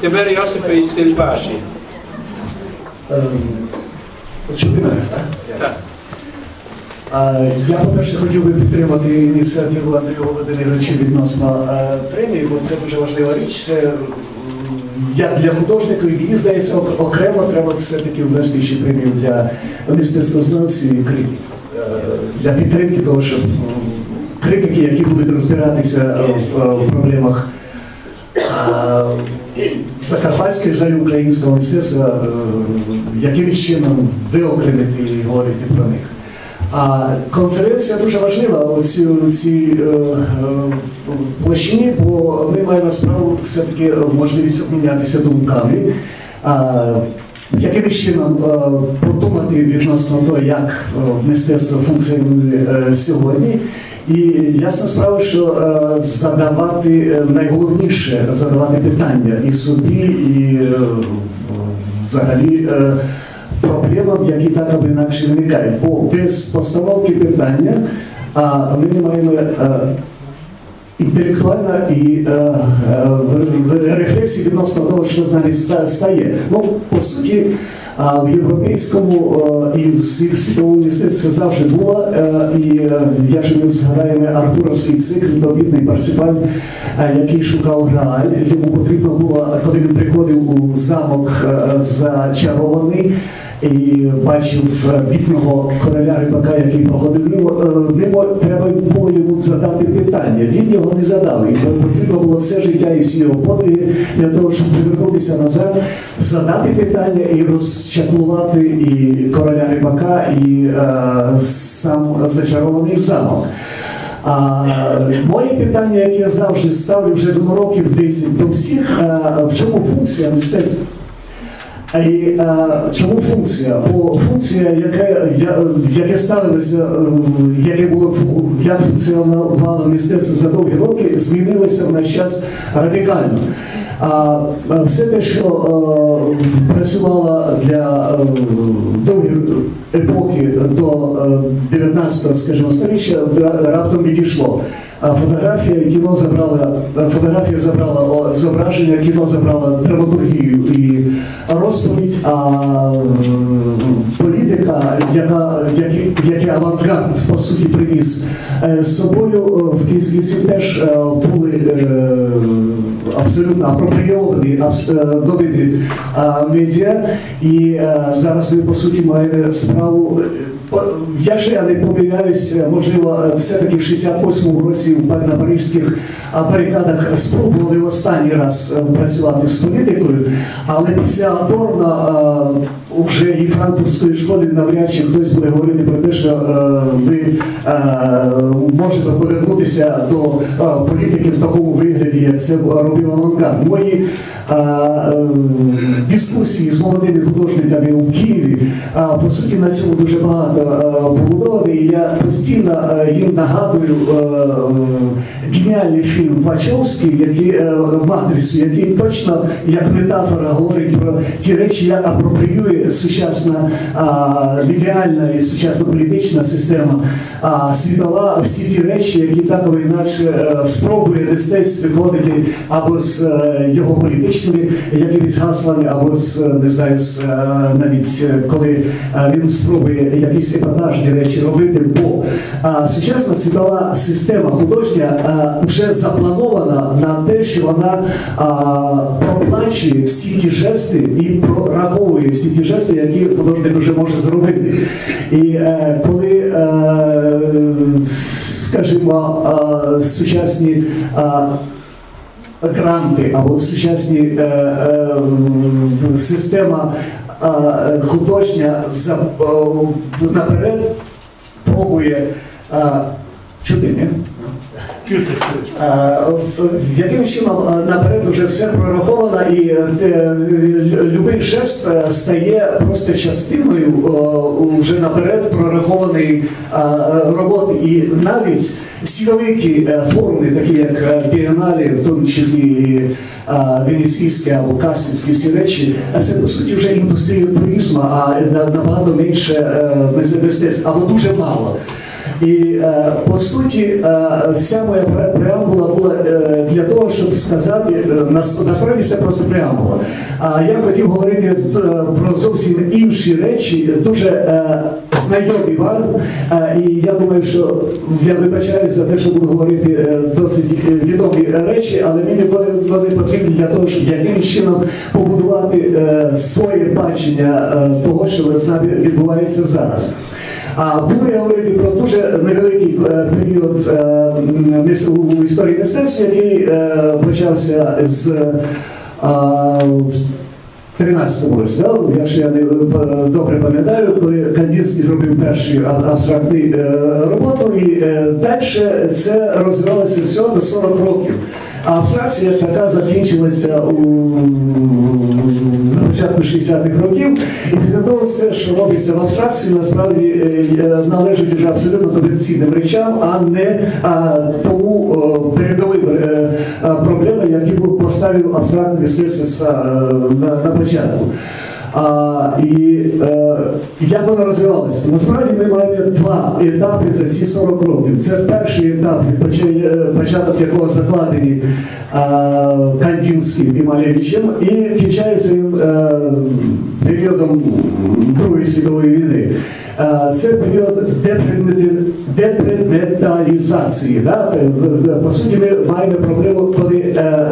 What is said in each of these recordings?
Тепер Йосипе із Стельбаші. Ем, Чути мене, так? Так. Я, по-перше, хотів би підтримати ініціативу Андрія Володимировича відносно премії, бо це дуже важлива річ. Це як для художника, і мені здається, окремо треба все-таки ввести ще премію для мистецтвознавців і критиків. Для підтримки того, щоб критики, які будуть розбиратися в проблемах е, закарпатської взагалі українського мистецтва, е, якимось чином виокремити і говорити про них. А конференція дуже важлива у цій, е, е, площині, бо ми маємо справу все-таки е, можливість обмінятися думками. А, якимось чином е, подумати відносно того, як е, мистецтво функціонує е, сьогодні. І ясна справа, що е, задавати е, найголовніше задавати питання і собі, і е, взагалі проблемам, які так або інакше виникають. Бо без постановки питання а ми не маємо інтелектуальна і рефлексії відносно того, що з нами стає. Ну, по суті, а, в європейському е, і в сві- світовому мистецтві завжди було. е, І е, я ж ми згадаємо Артуровський цикл «Добітний Парсифаль, е, який шукав Грааль. Йому потрібно було, коли він приходив у замок зачарований. І бачив е, бідного короля рибака, який проходив мимо, е, треба було йому задати питання. Він його не задав. І потрібно було все життя і всі його подвиги для того, щоб повернутися назад, задати питання і розчаклувати і короля рибака, і е, сам зачарований замок. А моє питання, яке я завжди ставлю вже до років 10 до всіх, е, в чому функція мистецтва? А І е, чому функція? Бо функція, яке, я- яке ставилося, е, яке було як функціонувало мистецтво за довгі роки, змінилося в наш час радикально. А е, все те, що е, працювало для довгої епохи до е, 19 скажімо, сторіччя, раптом відійшло. Фотографія кіно забрала, фотографія забрала зображення, кіно забрала драматургію і розповідь, а е, політика, яка, який авангард по суті привіз е, з собою, е, в кінці кінців теж е, були е, абсолютно апропрійовані е, новини е, медіа, і е, зараз ми по суті маємо справу. Е, Я ще не помиляюсь, е, можливо, е, все-таки в 68-му році на парижських барикадах спробували останній раз е, працювати з політикою, але після Адорна вже і франкфуртської школи навряд чи хтось буде говорити про те, що е, ви е, можете повернутися до е, політики в такому вигляді, як це робив авангард. Мої дискусії з молодими художниками у Києві по суті на цьому дуже багато побудовані. І я постійно їм нагадую геніальний фільм Вачовський, який е, матрицю, який точно як метафора говорить про ті речі, як апропріює сучасна ідеальна і сучасна політична система а, світова, всі ті речі, які так або інакше е, спробує мистецтво виходити або з е, його політичними якимись гаслами, або з не знаю, з навіть коли він спробує якісь епатажні речі робити, бо сучасна світова система художня вже запланована на те, що вона а, проплачує всі ті жести і прораховує всі ті жести, які художник вже може зробити. І е, коли, е, скажімо, е, сучасні е, гранти або сучасні е, е, система е, художня е, наперед пробує е, чути, ні? Е, в- Яким чином е, наперед вже все прораховано і е, любий жест стає просто частиною вже наперед прорахованої роботи. І навіть силовики е, форми, такі як бієналі, в тому числі і е, венеційські або касівські всі речі, це по суті вже індустрія туризму, а на- набагато менше мистецтв, або дуже мало. І е, по суті, е, вся моя преамбула була е, для того, щоб сказати, насправді це просто преамбула. А я хотів говорити про зовсім інші речі, дуже знайомі вам. І я думаю, що я вибачаюся за те, що буду говорити досить відомі речі, але мені вони, потрібні для того, щоб якимось чином побудувати своє бачення того, що з нами відбувається зараз. А буду я говорити про дуже невеликий е, період е, у історії мистецтва, який е, почався з е, 13-му році, да? якщо я не добре пам'ятаю, коли Кандинський зробив першу абстрактну роботу, і далі це розвивалося всього до 40 років. А абстракція така закінчилася у початку 60-х років, і після того все, що робиться в абстракції, насправді е, е, належить вже абсолютно комерційним речам, а не а, тому передовим е, проблемам, які поставив абстрактний мистецтво на, на початку. А, і е, як воно розвивалося? Насправді ми маємо два етапи за ці 40 років. Це перший етап, е, початок якого закладений е, Кандинським і Малевичем, і кінчається він е, періодом Другої світової війни. Е, Це період депредметалізації. Да? По суті, ми маємо проблему, коли е,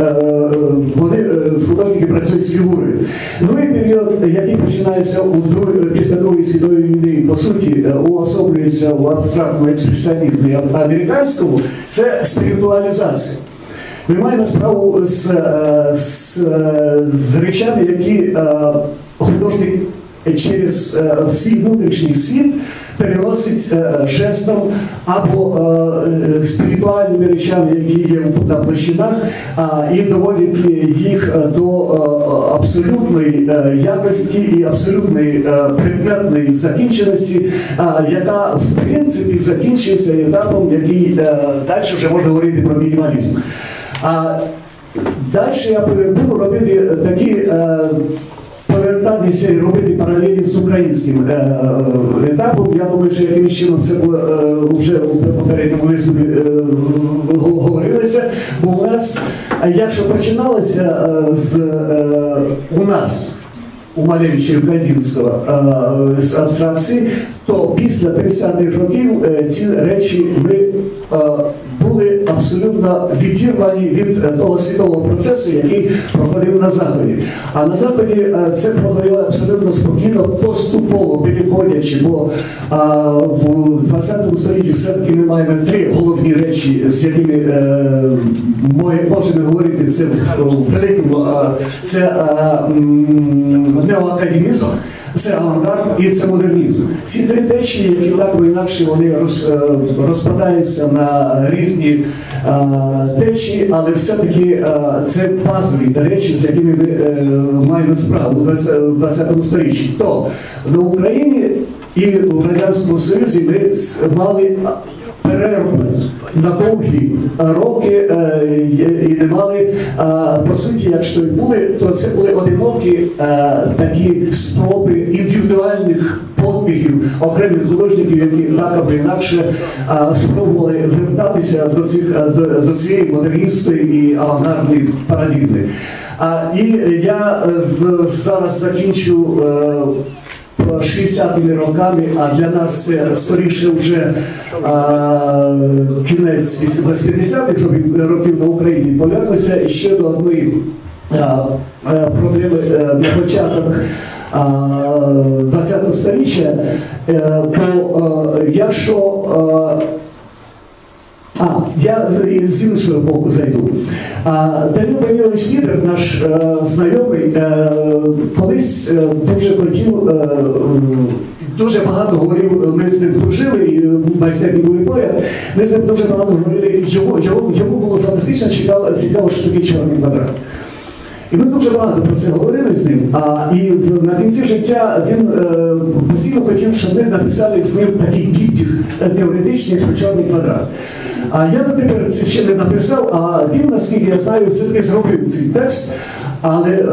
художники працюють з фігурою. Другий період, який починається у друг- після Другої світової війни, по суті, е, уособлюється у абстрактному експресіонізмі американському, це спіритуалізація. Ми маємо справу з, е, з, е, з речами, які художник через свій внутрішній світ переносить е, жестом або е, спіритуальними речами, які є на площинах, і доводить їх е, до е, абсолютної е, якості і абсолютної е, предметної закінченості, яка в принципі закінчується етапом, який е, далі вже можна говорити про мінімалізм. Далі я буду робити такі. Е, Повертатися і робити паралелі з українським е, е, етапом. Я думаю, що якимось чином це е, вже у попередньому виступі е, говорилося. Бо у нас, якщо починалося з у нас у Малевича е, з абстракції, то після 30-х років ці речі ми абсолютно відірвані від е, того світового процесу, який проходив на Заході. А на Заході е, це проходило абсолютно спокійно, поступово переходячи, бо в 20 столітті все-таки ми маємо три головні речі, з якими е, можемо говорити це в великому. Це неоакадемізм, це авангард і це модернізм. Ці три течії, які так або інакше вони роз, е, розпадаються на різні а, течії, але все-таки е, це базові та речі, з якими ми е, маємо справу у 20 в 20 сторіччі. То на Україні і в Радянському Союзі ми мали перерву на довгі роки е, і- не мали, е, по суті, якщо і були, то це були одинокі е, такі спроби індивідуальних подвигів окремих художників, які так або інакше спробували вертатися до цих до, до цієї модерністської і авангардної парадігми. І я зараз закінчу. Е, 60-ми роками, а для нас це скоріше вже а, кінець 80-х років, на Україні повернуся ще до одної а, проблеми е, на початок. а, 20-го сторіччя, е, то якщо е, а, я з- іншого боку зайду. А, Данил Данилович Лідер, наш е, знайомий, е, колись е, дуже хотів, е, дуже багато говорив, ми з ним дружили, і майстерні були поряд, ми з ним дуже багато говорили, йому, йому, йому було фантастично цікаво, цікаво, що таке чорний квадрат. І ми дуже багато про це говорили з ним. А і в на кінці життя він е, хотів, щоб ми написали з ним такий діптіх е, теоретичний про чорний квадрат. А я наприклад, ще не написав, а він, наскільки я знаю, все-таки зробив цей текст. Але е,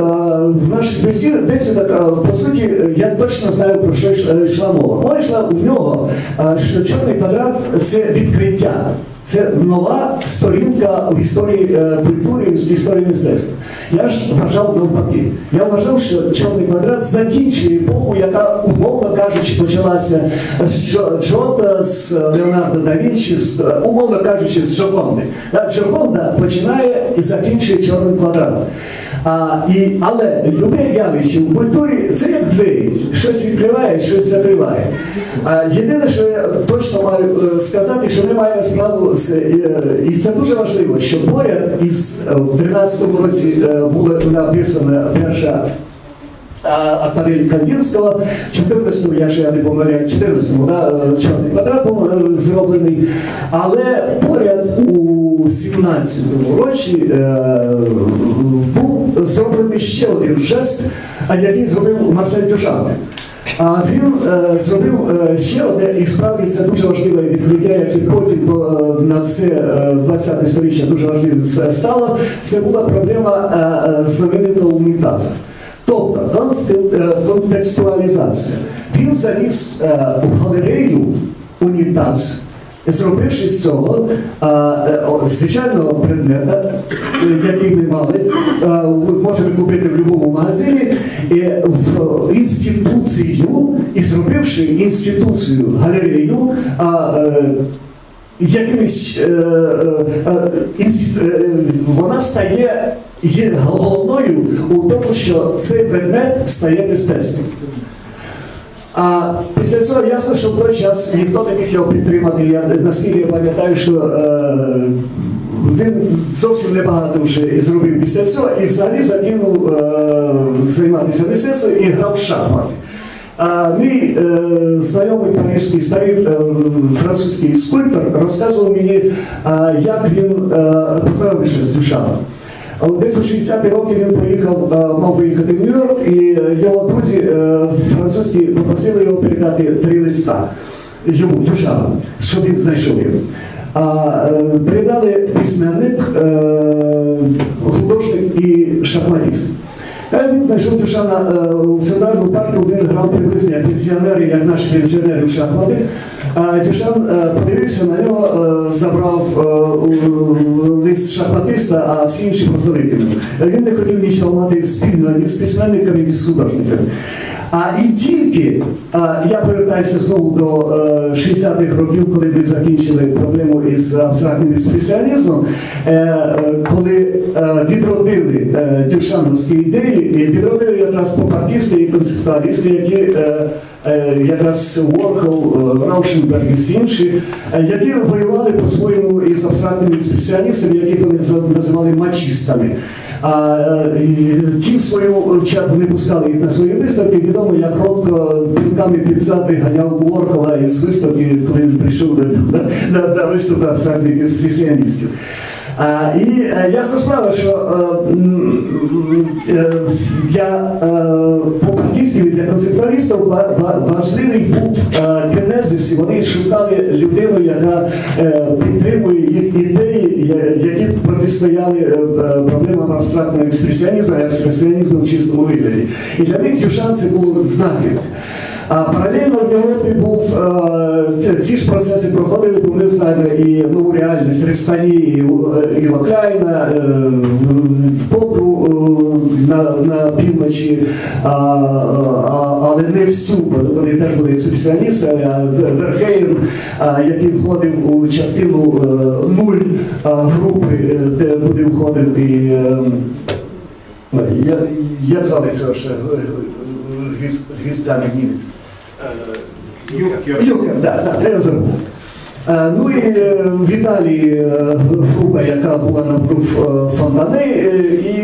в наших бесідах, е, по суті, я точно знаю, про що йшла- йшла мова. Мова йшла в нього, е, що чорний квадрат це відкриття. Це нова сторінка в історії е, культури, в історії мистецтва. Я ж вважав навпаки. Я вважав, що чорний квадрат закінчує епоху, яка, умовно кажучи, почалася з Джота, з Леонардо да Вінчі, з, е, умовно кажучи, з Джоконди. Джоконда починає і закінчує Чорний квадратом. А, і, але любе явище в культурі це як двері. Щось відкриває, щось закриває. А, єдине, що я точно маю е, сказати, що ми маємо справу з, е, і це дуже важливо, що поряд із е, в 13-му році була написана перша акварель Кандинського, 14-му, я ще не помиляю, 14-му, да, чорний квадрат був зроблений, але поряд у 17-му році е, був зроблений ще один жест, який зробив Марсель Дюшан. А він е, зробив е, ще одне, і справді це дуже важливе відкриття, яке потім на все е, 20 сторіччя дуже важливим стало. Це була проблема знаменитого унітазу. Тобто контекстуалізація. Він е, у галерею унітаз, зробивши з цього е, е, звичайного предмета, який ми мали, е, ви купити в будь-якому магазині, в інституцію, і зробивши інституцію галерею. якимось вона стає головною у тому, що цей предмет стає мистецтвом. А після цього ясно, що в той час ніхто не міг його підтримати. Я наскільки я пам'ятаю, що е, він зовсім небагато вже зробив після цього і взагалі закинув е, займатися мистецтвом і грав шахмати. А мій е, знайомий парижський старий е, французький скульптор розказував мені, е, як він е, познайомився з Дюшаном. А от Десь у 60-ті роки він поїхав, е, мав поїхати в Нью-Йорк, і е, його друзі е, французькі попросили його передати три листа йому, Дюшану, щоб він знайшов його. А передали письменник, художник і шахматист. Е, Він знайшов Тюшана е, у центральному парку, він грав приблизно пенсіонери, як наші пенсіонери у шахмати. Тюшан е, подивився на нього, е, забрав е, лист шахматиста, а всі інші. Е, Він не хотів нічого мати спільно з письменниками, ні з художниками. А і тільки а, я повертаюся знову до е, 60-х років, коли ми закінчили проблему із абстрактним експресіонізмом, е, е, коли е, відродили е, дюшановські ідеї, відродили якраз попартісти і концептуалісти, які е, е, якраз Уорхол, е, Раушенберг і всі інші, е, які воювали по-своєму із абстрактними експресіоністами, яких вони називали мачістами. А е, ті в свою чергу не пускали їх на свої виставки. Відомо, як Ротко пінками під зад виганяв Уоркола із виставки, коли він прийшов на, виставку абстрактних експресіоністів. А, і е, ясна справа, що е, е, для е, і для концептуалістів ва- ва- важливий був е, генезис, і вони шукали людину, яка е, підтримує їх ідеї, які протистояли е, е, проблемам абстрактного експресіонізму, експресіонізму в чистому вигляді. І для них Дюшан це було знахід. Паралельно в Європі був е, ці- ж процеси проходили, бо ми знаємо і нову реальність Рестані, і, е, і Окраїна, е, в, е, на, на півночі, а, а, але не всю, бо вони теж були експресіоністи, а Верхейн, який входив у частину нуль групи, де куди входив і. Я, звали цього ще звіздами німець? Юкер. Юкер, так, так, я забув. Е, Ну і е, в Італії е, група, яка була навкруг е, Фонтани, е,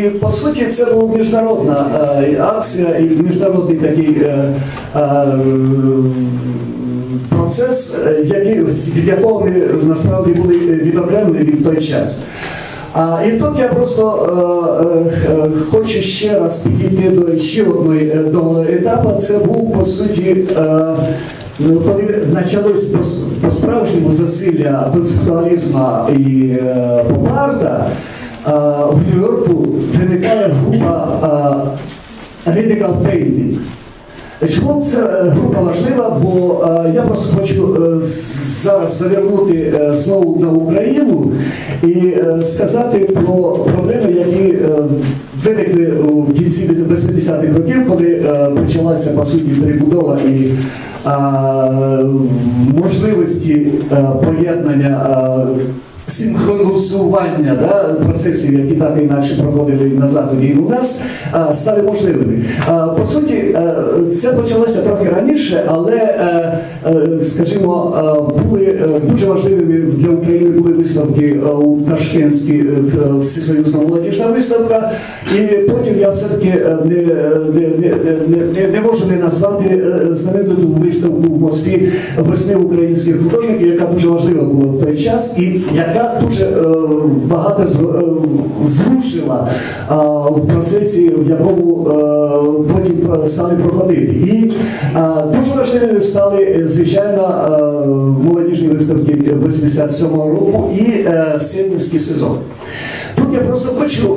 і по суті це була міжнародна е, акція і міжнародний такий е, е, процес, е, від якого ми насправді були відокремлені в той час. А, і тут я просто е, е, е, хочу ще раз підійти до ще одного етапу. Це був по суті. Е, Ну, почалось по- по-справжньому засилля концептуалізму і е, в Нью-Йорку виникає група Radical Painting. Чому ця група важлива? Бо я просто хочу зараз завернути е, знову на Україну і е, сказати про проблеми, які е, виникли в кінці 80-х років, коли почалася по суті перебудова і можливості поєднання. Синхронізування да, процесів, які так і інакше проходили на заході і у нас, стали можливими. По суті, е, це почалося трохи раніше, але, е, е, скажімо, були дуже важливими для України були виставки у Ташкентській всесоюзна молодіжна виставка. І потім я все-таки не, не, не, не, не, можу не назвати знамениту виставку в Москві восьми українських художників, яка дуже важлива була в той час, і яка дуже е, багато е, зрушила е, в процесі, в якому потім стали проходити. І дуже важливими стали, звичайно, молодіжні виставки 87-го року і Сєвєрський сезон. Тут я просто хочу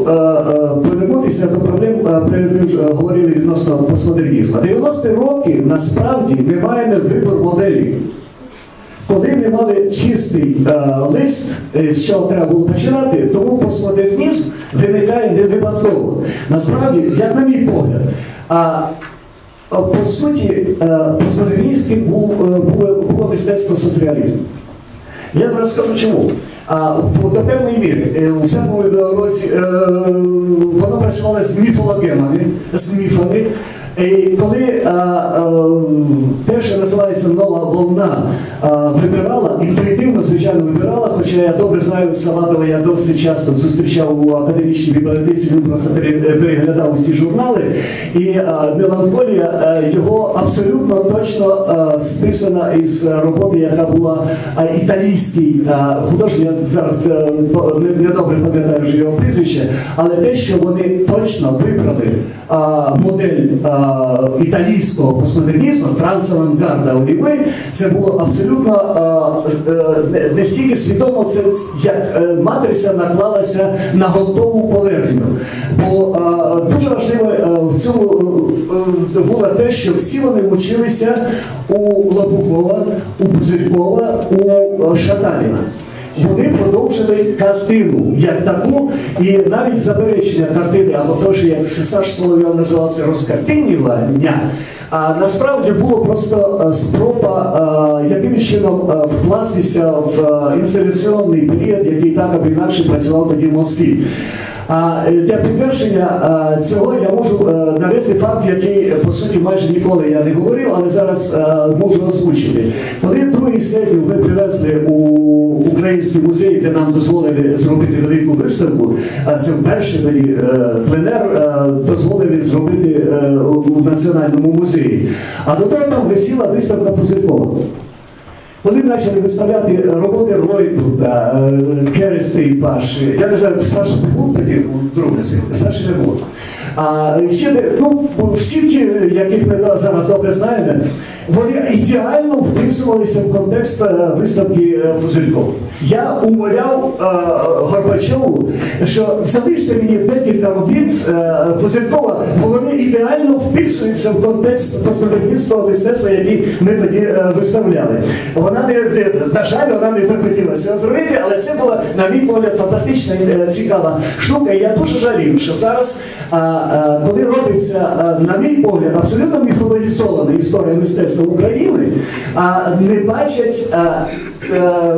повернутися до проблем, про які говорили відносно постмодернізму. 90-ті роки насправді ми маємо вибір моделі. Коли ми мали чистий е, лист, е, з чого треба було починати, тому постмодернізм виникає не випадково. Насправді, як на мій погляд, а а, по суті, е, постмодерністським був, е, було, було мистецтво соціалізму. Я зараз скажу чому. А до певної міри е, у цьому році е, воно працювало з міфологемами, з міфами. І коли е, е, те, що називається нова волна, е, вибирала, інтуїтивно, звичайно, вибирала, хоча я добре знаю Саватова, я досить часто зустрічав у академічній бібліотеці, він просто переглядав усі журнали, і е, меланхолія е, його абсолютно точно е, списана із е, роботи, яка була е, італійський е, художник, я зараз е, по- не- недобре пам'ятаю його прізвище, але те, що вони точно вибрали е, модель е, італійського постмодернізму, трансавангарда Олівей, це було абсолютно е, е, не- стільки свідомо, це як е, матриця наклалася на готову поверхню. Бо е, дуже важливо е, в цьому е, е, було те, що всі вони вчилися у Лопухова, у Пузирькова, у е, Шаталіна. Вони продовжили картину як таку, і навіть заперечення картини, або те, що як Саш Соловйов називався розкартинювання, а насправді було просто е, спроба е, яким чином е, вкластися в інсталяційний період, який так або інакше працював тоді в Москві. Е, для підтвердження цього я можу е, навести факт, який е, по суті майже ніколи я не говорив, але зараз можу озвучити. Коли другий серпня ми привезли у український музей, де нам дозволили зробити велику виставку, а це вперше тоді пленер дозволили зробити у національному музеї. А до того там висіла виставка Пузиркова. Вони почали виставляти роботи Ройбурга, Керести і Паші. Я не знаю, Саша ти був тоді у друзі? Саші не було. А ще ну, всі ті, яких ми зараз добре знаємо, вони ідеально вписувалися в контекст е, виставки е, Пузирькова. Я умоляв е, Горбачову, що залиште мені декілька робіт Пузирькова, бо вони ідеально вписуються в контекст постмодерністського мистецтва, який ми тоді виставляли. Вона не, на жаль, вона не захотіла цього зробити, але це була, на мій погляд, фантастична цікава штука. І я дуже жалів, що зараз, коли робиться, на мій погляд, абсолютно міфологізована історія мистецтва України, не бачать. Е,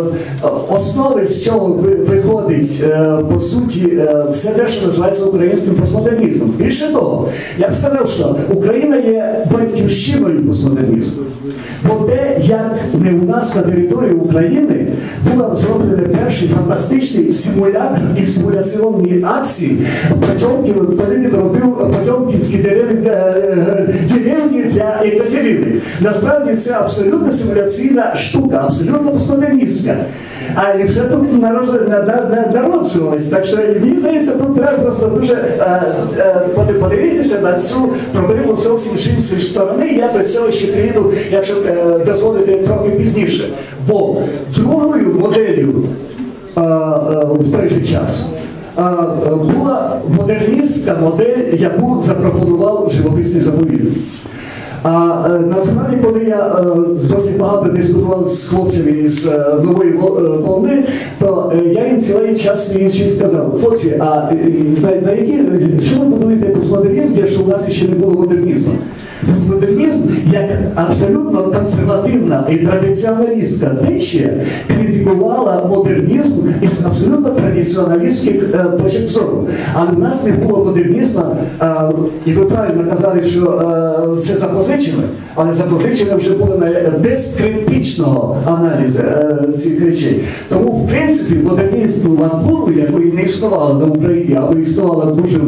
Основи, з чого виходить е, по суті е, все те, що називається українським постмодернізмом. Більше того, я б сказав, що Україна є батьківщиною постмодернізму. Бо те, як не у нас на території України було зроблено перший фантастичний симулятор і симуляційні акції Потьомкін, робив Потьомкінські деревні, е, е, для Екатерини. Насправді це абсолютно симуляційна штука, абсолютно постмодерністська. а і все тут народжувалось. Так що мені здається, тут треба просто дуже е, подивитися на цю проблему зовсім з іншої сторони. Я до цього ще приїду, якщо е, дозволите трохи пізніше. Бо другою моделлю е, е, в той же час. Була модерністська модель, яку запропонував живописний заповідник. А насправді, коли я досить багато дискутував з хлопцями з нової волни, то я їм цілий час свій сказав, хлопці, а на, на які що ви будуєте постмодернізм, якщо у нас ще не було модернізму? Постмодернізм як абсолютно консервативна і традиціоналістська течія критикувала модернізм із абсолютно традиціоналістських е, точок зору. Але в нас не було модернізму, е, і ви правильно казали, що е, це запозичено, але запозичено вже було без критичного аналізу цих речей. Тому, в принципі, модерністу латуру, якої не існувало на Україні, або існувало в дуже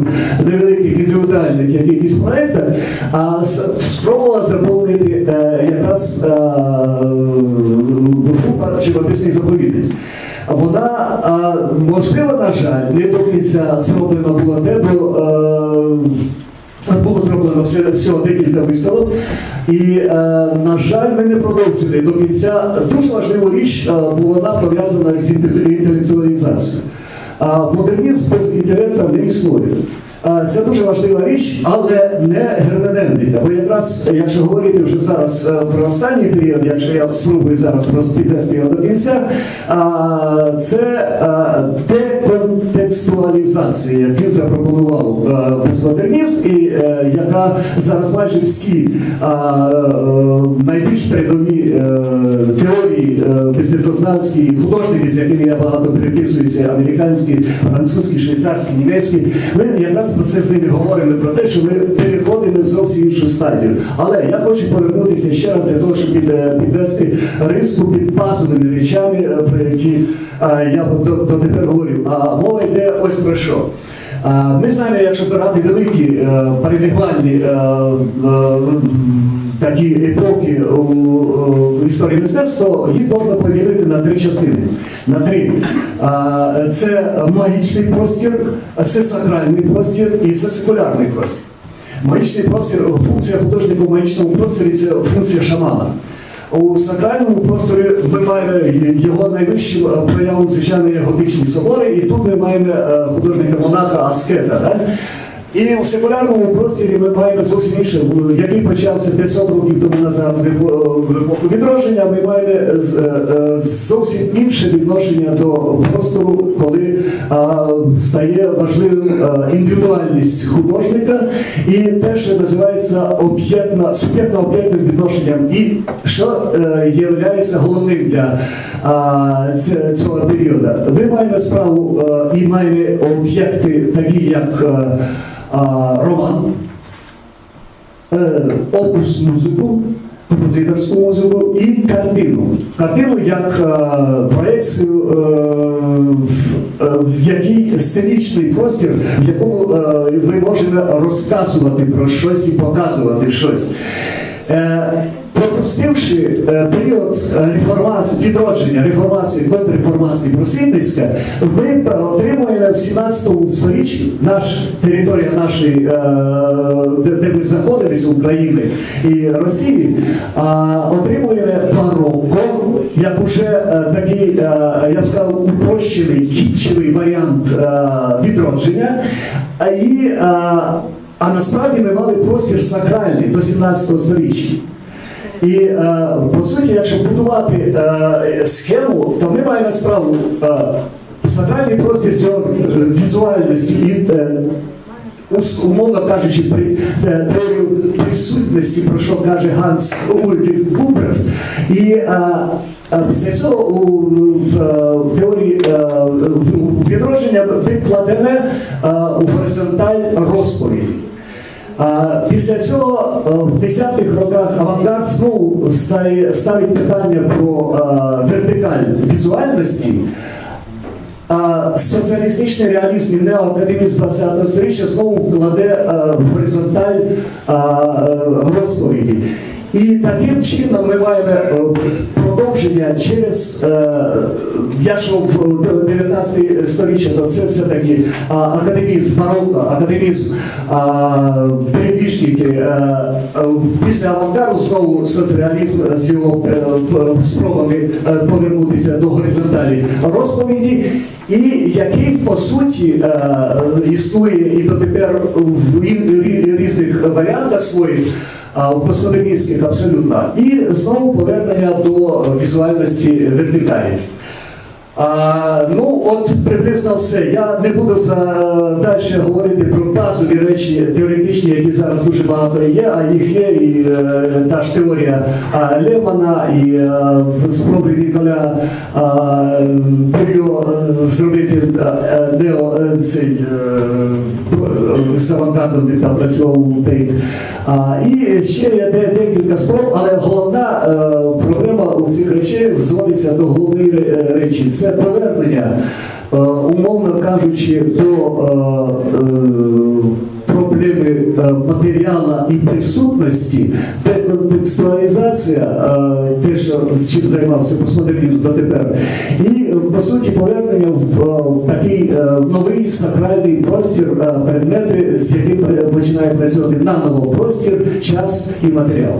невеликих індивідуальних якихось проєктах, а спробувала заповнити е, якраз е, група живописних заповідник. Вона, е, можливо, на жаль, не до кінця зроблена була те, бо було зроблено всього декілька виставок, і, на жаль, ми не продовжили до кінця. Дуже важливу річ, бо вона пов'язана з інтелектуалізацією. А модернізм без інтелекту не існує. Це дуже важлива річ, але не герменевтика. Бо якраз, якщо говорити вже зараз е, про останній період, якщо я спробую зараз підвести його до кінця, це е, деконтекстуалізація, яку запропонував е, постмодернізм, і е, яка зараз майже всі е, найбільш передові теорії мистецтвознавські, художники, з якими я багато переписуюся, американські, французькі, швейцарські, німецькі, ми якраз про це з ними говорили про те, що ми переходимо в зовсім іншу стадію. Але я хочу повернутися ще раз для того, щоб підвести риску під базовими речами, про які я до, дотепер говорив. А мова йде ось про що. Ми знаємо, якщо брати великі е, парадигмальні е, такі епохи в історії мистецтва, їх можна поділити на три частини. На три. Це магічний простір, це сакральний простір і це секулярний простір. Магічний простір, функція художника в магічному просторі це функція шамана. У сакральному просторі ми маємо його найвищим е, проявом, звичайно, є готичні собори, і тут ми маємо е, художника монаха Аскета. Да? І в секулярному просторі ми маємо зовсім інше, який почався 500 років тому назад в епоху відродження, ми маємо е, е, зовсім інше відношення до простору, коли стає важливим індивідуальність художника. І те, що називається об'єктна, суб'єктно-об'єктним відношенням, і що е, є головним для цього періоду. Ми маємо справу і маємо об'єкти, такі як роман, е, опус музику, композиторську музику і картину. Картину як е, проекцію, е, в, е, якій сценічний простір, в якому е, ми можемо розказувати про щось і показувати щось. Е, Пропустивши е, період е, реформації, відродження, реформації, контрреформації просвітницька, ми отримуємо в 17 сторіччі наш територія нашої, де, ми знаходимося України і Росії, отримуємо бароко, як уже такий, я б сказав, упрощений, кітчевий варіант відродження. І а насправді ми мали простір сакральний до 17 сторіччя. І е, по суті, якщо будувати е, схему, то ми маємо справу е, сакральний простір з його візуальністю і умовно кажучи, при теорію присутності, про що каже Ганс Ульріх Бубрев. І після цього в, теорії відродження ми кладемо у горизонталь розповіді. Після цього е, в 10-х роках авангард знову ставить питання про е, вертикаль візуальності. А соціалістичний реалізм і неоакадемізм 20-го сторіччя знову кладе е, в горизонталь розповіді. І таким чином ми маємо е, продовження через е, якщо в 19 сторіччя, то це все-таки академізм, барокко, академізм е, е, після авангарду знову соціалізм з його е, спробами е, повернутися до горизонталі розповіді, і який по суті е, існує і дотепер в різних варіантах своїх. Постмодерністських абсолютно, і знову повернення до візуальності вертикалі. Ну, от приблизно все. Я не буду за, далі говорити про базові речі теоретичні, які зараз дуже багато є, а їх є і е, та ж теорія Лемана, і е, в спроби Ніколя а, Пурьо е, зробити е, нео, цей з авангардом, де там працював Тейт. І ще є декілька спроб, але головна проблема у цих речей зводиться до головної речі. Це повернення, е, умовно кажучи, до е, е, проблеми е, матеріала і присутності, деконтекстуалізація, е, те, що чим займався постмодернізм дотепер, і е, по суті повернення в, е, в такий е, новий сакральний простір, е, предмети, з яким е, починає працювати наново простір, час і матеріал.